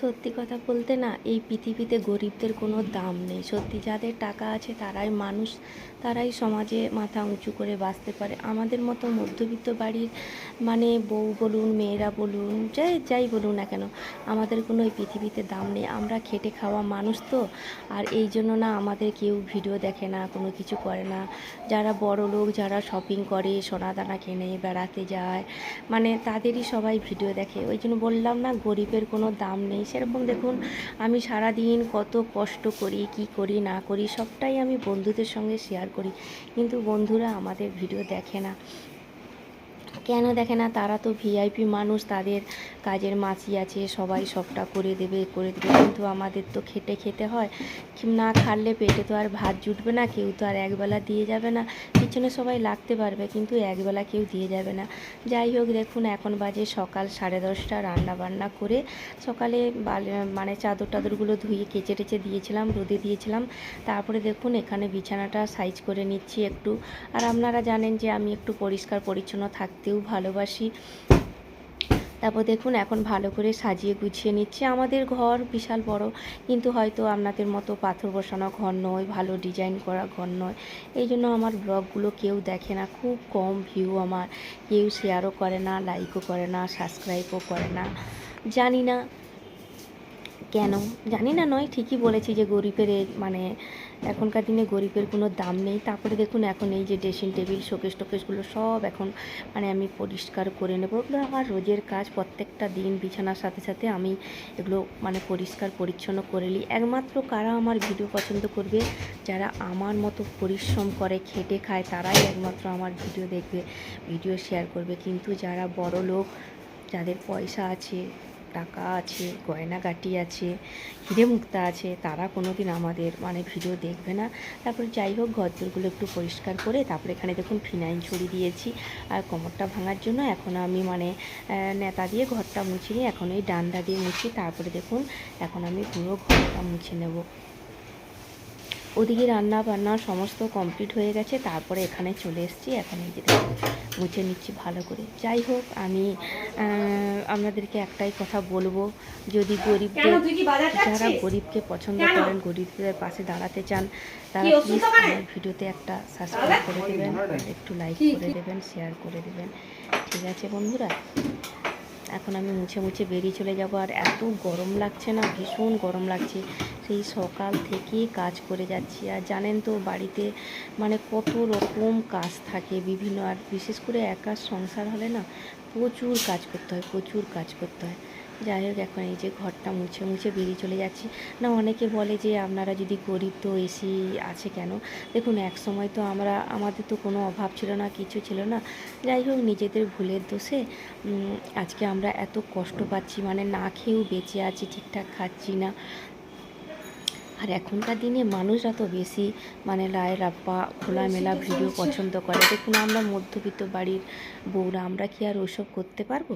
সত্যি কথা বলতে না, এই পৃথিবীতে গরিবদের কোনো দাম নেই। সত্যি যাদের টাকা আছে তারাই মানুষ, তারাই সমাজে মাথা উঁচু করে বাঁচতে পারে। আমাদের মতো মধ্যবিত্ত বাড়ির মানে বউ বলুন, মেয়েরা বলুন, যাই যাই বলুন না কেন, আমাদের কোনো এই পৃথিবীতে দাম নেই। আমরা খেটে খাওয়া মানুষ তো, আর এই জন্য না আমাদের কেউ ভিডিও দেখে না, কোনো কিছু করে না। যারা বড় লোক, যারা শপিং করে সোনা দানা কেনে, বেড়াতে যায় মানে তাদেরই সবাই ভিডিও দেখে। ওই জন্য বললাম না, গরিবের কোনো দাম নেই। সেরকম দেখুন, আমি সারা দিন কত কষ্ট করি, কি করি, না করি, সবটাই আমি বন্ধুদের সঙ্গে শেয়ার করি। কিন্তু বন্ধুরা আমাদের ভিডিও দেখে না। কেন দেখে না? তারা তো ভিআইপি মানুষ, তাদের কাজের মাসি আছে, সবাই সবটা করে দেবে করে দেবে। কিন্তু আমাদের তো খেটে খেতে হয়। না খাটলে পেটে তো আর ভাত জুটবে না, কেউ তো আর একবেলা দিয়ে যাবে না। পিছনে সবাই লাগতে পারবে, কিন্তু একবেলা কেউ দিয়ে যাবে না। যাই হোক, দেখুন, এখন বাজে সকাল সাড়ে দশটা। রান্না বান্না করে সকালে মানে চাদর টাদরগুলো ধুয়ে কেচে টেচে দিয়েছিলাম, রোদে দিয়েছিলাম। তারপরে দেখুন, এখানে বিছানাটা সাইজ করে নিচ্ছি একটু। আর আপনারা জানেন যে আমি একটু পরিষ্কার পরিচ্ছন্ন থাকতেও ভালোবাসি। তারপর দেখুন, এখন ভালো করে সাজিয়ে গুছিয়ে নিচ্ছে। আমাদের ঘর বিশাল বড়, কিন্তু হয়তো আপনাদের মতো পাথর বসানো ঘর নয়, ভালো ডিজাইন করা ঘর নয়। এই জন্য আমার ব্লগগুলো কেউ দেখে না, খুব কম ভিউ আমার। কেউ শেয়ারও করে না লাইকও করে না সাবস্ক্রাইবও করে না। জানি না। কেন? জানি না, নয়, ঠিকই বলেছি যে গরিবের মানে এখনকার দিনে গরিবের কোনো দাম নেই। তারপরে দেখুন, এখন এই যে ড্রেসিং টেবিল, শোকেস টোকেসগুলো সব এখন মানে আমি পরিষ্কার করে নেব। ওগুলো আমার রোজের কাজ প্রত্যেকটা দিন বিছানার সাথে সাথে আমি এগুলো মানে পরিষ্কার পরিচ্ছন্ন করে নিই। একমাত্র কারা আমার ভিডিও পছন্দ করবে, যারা আমার মতো পরিশ্রম করে, খেটে খায়, তারাই একমাত্র আমার ভিডিও দেখবে, ভিডিও শেয়ার করবে। কিন্তু যারা বড় লোক যাদের পয়সা আছে টাকা আছে, গয়নাগাটি আছে হিরে মুক্তা আছে, তারা কোনো দিন আমাদের মানে ভিডিও দেখবে না। তারপরে যাই হোক ঘরদোরগুলো একটু পরিষ্কার করে তারপরে এখানে দেখুন ফিনাইল ছড়িয়ে দিয়েছি আর কোমরটা ভাঙার জন্য এখন আমি মানে নেতা দিয়ে ঘরটা মুছি নিই এখন এই ডান্ডা দিয়ে মুছি, তারপরে দেখুন এখন আমি পুরো ঘরটা মুছে নেব। ওদিকে রান্না বান্না সমস্ত কমপ্লিট হয়ে গেছে তারপরে এখানে চলে এসেছি। এখন এই যে মুছে নিচ্ছি ভালো করে। যাই হোক আমি আপনাদেরকে একটাই কথা বলব যদি গরিবদের যারা গরিবকে পছন্দ করেন গরিবদের পাশে দাঁড়াতে চান তারা প্লিজ আমার ভিডিওতে একটা সাবস্ক্রাইব করে দেবেন একটু লাইক করে দেবেন শেয়ার করে দেবেন। ঠিক আছে বন্ধুরা? এখন আমি মুছে মুছে বেরিয়ে চলে যাব। আর এত গরম লাগছে না ভীষণ গরম লাগছে। সেই সকাল থেকেই কাজ করে যাচ্ছি। আর জানেন তো, বাড়িতে মানে কত রকম কাজ থাকে বিভিন্ন। আর বিশেষ করে একা সংসার হলে না, প্রচুর কাজ করতে হয়, প্রচুর কাজ করতে হয়। যাই হোক, এখন এই যে ঘরটা মুছে মুছে বেরিয়ে চলে যাচ্ছি। না, অনেকে বলে যে আপনারা যদি গরিব তো এসি আছে কেন? দেখুন, এক সময় তো আমরা, আমাদের তো কোনো অভাব ছিল না, কিছু ছিল না। যাই হোক, নিজেদের ভুলের দোষে আজকে আমরা এত কষ্ট পাচ্ছি মানে না খেয়েও বেঁচে আছি, ঠিকঠাক খাচ্ছি না। আর এখনকার দিনে মানুষরা তো বেশি মানে লায় রাপ্পা খোলামেলা ভিডিও পছন্দ করে। দেখুন আমরা মধ্যবিত্ত বাড়ির বউরা আমরা কি আর ওসব করতে পারব?